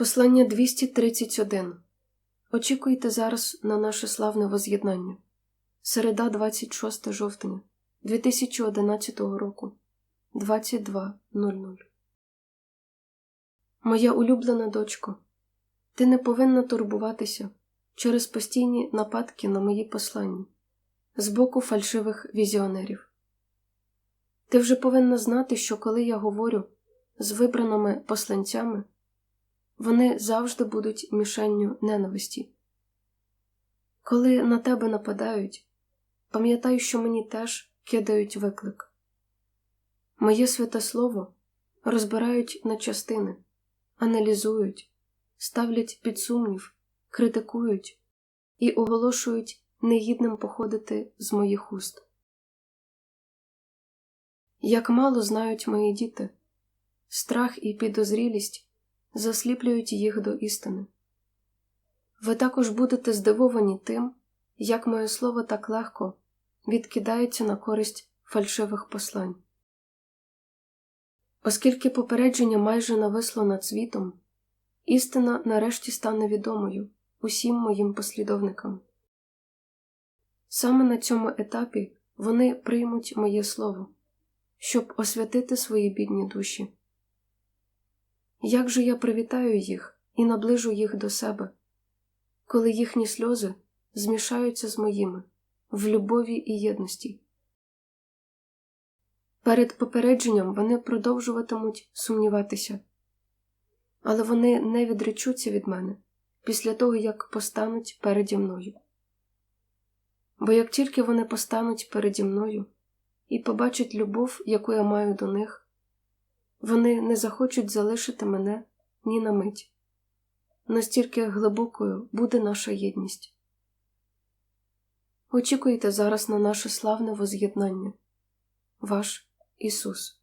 Послання 231. Очікуйте зараз на наше славне воз'єднання. Середа 26 жовтня 2011 року 22.00. Моя улюблена дочко, ти не повинна турбуватися через постійні нападки на мої послання з боку фальшивих візіонерів. Ти вже повинна знати, що коли я говорю з вибраними посланцями, вони завжди будуть мішенню ненависті. Коли на тебе нападають, пам'ятай, що мені теж кидають виклик. Моє святе слово розбирають на частини, аналізують, ставлять під сумнів, критикують і оголошують негідним походити з моїх уст. Як мало знають мої діти, страх і підозрілість засліплюють їх до істини. Ви також будете здивовані тим, як моє слово так легко відкидається на користь фальшивих послань. Оскільки попередження майже нависло над світом, істина нарешті стане відомою усім моїм послідовникам. Саме на цьому етапі вони приймуть моє слово, щоб освятити свої бідні душі. Як же я привітаю їх і наближу їх до себе, коли їхні сльози змішаються з моїми в любові і єдності? Перед попередженням вони продовжуватимуть сумніватися, але вони не відречуться від мене після того, як постануть переді мною. Бо як тільки вони постануть переді мною і побачать любов, яку я маю до них, вони не захочуть залишити мене ні на мить. Настільки глибокою буде наша єдність. Очікуйте зараз на наше славне воз'єднання. Ваш Ісус.